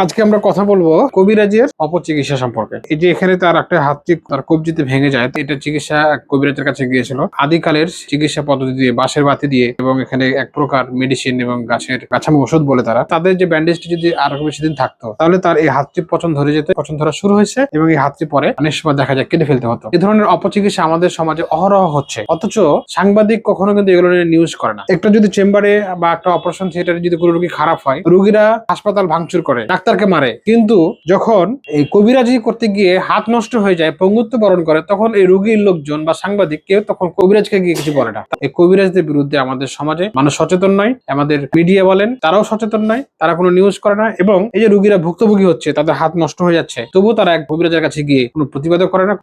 আজকে আমরা কথা বলব কবিরাজের অপচিকিৎসা সম্পর্কে। এই যে এখানে তার একটা হাতটি তার কবজিতে ভেঙে যায় এটা চিকিৎসা কবিরাজের কাছে গিয়েছিল। আদিকালের চিকিৎসা পদ্ধতি দিয়ে, বাঁশের বাতি দিয়ে এবং এখানে এক প্রকার মেডিসিন এবং গাছের গাছামো ওষুধ বলে তারা। তাদের যে ব্যান্ডেজটি যদি আরও বেশি দিন থাকতো, তাহলে তার এই হাতটি পচন ধরে যেতে, পচন ধরা শুরু হয়েছে এবং এই হাতটি পরে অনেক সময় দেখা যায় কেটে ফেলতে হতো। এই ধরনের অপচিকিৎসা আমাদের সমাজে অহরহ হচ্ছে। অথচ সাংবাদিক কখনো কিন্তু এগুলো নিয়ে নিউজ করে না। একটা যদি চেম্বারে বা একটা অপারেশন থিয়েটারে যদি কোনো রোগী খারাপ হয়, রোগীরা হাসপাতাল ভাঙচুর করে ডাক্তারকে মারে। কিন্তু যখন এই কবিরাজি করতে গিয়ে হাত নষ্ট হয়ে যায়, পঙ্গুত্ব বরণ করে, তখন এই রোগীর লোকজন বা সাংবাদিক কেউ তখন কবিরাজকে গিয়ে কিছু বলে না। এই কবিরাজদের বিরুদ্ধে আমাদের সমাজে মানুষ সচেতন নয়, আমাদের মিডিয়া বলেন, তারাও সচেতন নয়, তারা কোনো নিউজ করে না এবং এই যে রোগীরা ভুক্তভোগী হচ্ছে, তাদের হাত নষ্ট হয়ে যাচ্ছে, তবুও তারা এক কবিরাজের কাছে গিয়ে কোনো প্রতিবাদও করে না।